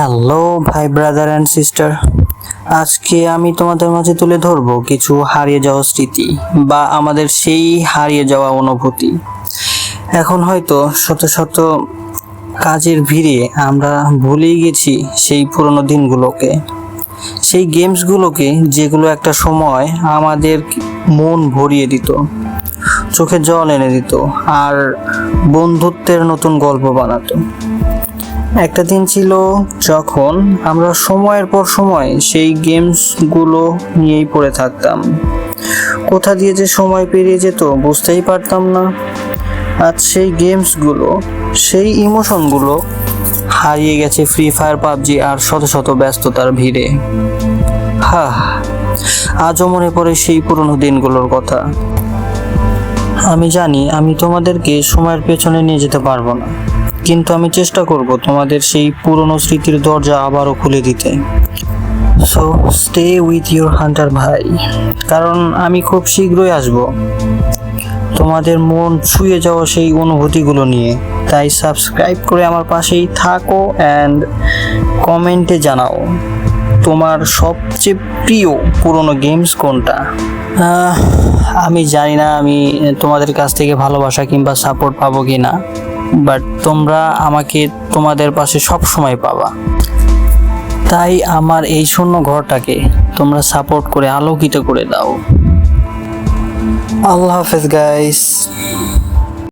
Hello ভাই brother and sister আজকে আমি তোমাদের মাঝে তুলে ধরবো কিছু হারিয়ে যাওয়া স্মৃতি বা আমাদের সেই হারিয়ে যাওয়া অনুভূতি। এখন হয়তো শত শত কাজের ভিড়ে আমরা ভুলেই গেছি সেই পুরনো দিনগুলোকে। সেই গেমসগুলোকে যেগুলো একটা সময় আমাদের মন ভরিয়ে দিত। চোখে জল এনে দিত আর বন্ধুত্বের নতুন গল্প বানাতো। একটা দিন ছিল যখন আমরা সময়ের পর সময় সেই গেমসগুলো নিয়েই পড়ে থাকতাম। কোথা দিয়ে যে সময় পেরিয়ে যেত বুঝতেই পারতাম না। আজ সেই গেমসগুলো সেই ইমোশনগুলো হারিয়ে গেছে ফ্রি ফায়ার পাবজি আর শত শত ব্যস্ততার ভিড়ে। হা আজও মনে পড়ে সেই পুরনো দিনগুলোর কথা। আমি জানি আমি তোমাদেরকে সময়ের পেছনে নিয়ে যেতে পারব না। কিন্তু আমি চেষ্টা করব তোমাদের সেই পুরনো স্মৃতির দরজা আবারও খুলে দিতে। So stay with your hunter ভাই। কারণ আমি খুব শীঘ্রই আসব। তোমাদের মন ছুঁয়ে যাওয়া সেই অনুভূতিগুলো নিয়ে। তাই সাবস্ক্রাইব করে আমার পাশেই থাকো অ্যান্ড কমেন্টে জানাও, তোমার সবচেয়ে প্রিয় পুরনো গেমস কোনটা? আমি জানি না আমি তোমাদের কাছ থেকে ভালোবাসা কিংবা সাপোর্ট পাবো কি না বাট তোমরা আমাকে তোমাদের পাশে সব সময় পাবা। তাই আমার এই শূন্য ঘরটাকে তোমরা সাপোর্ট করে আলোকিত করে দাও। আল্লাহ হাফেজ গাইস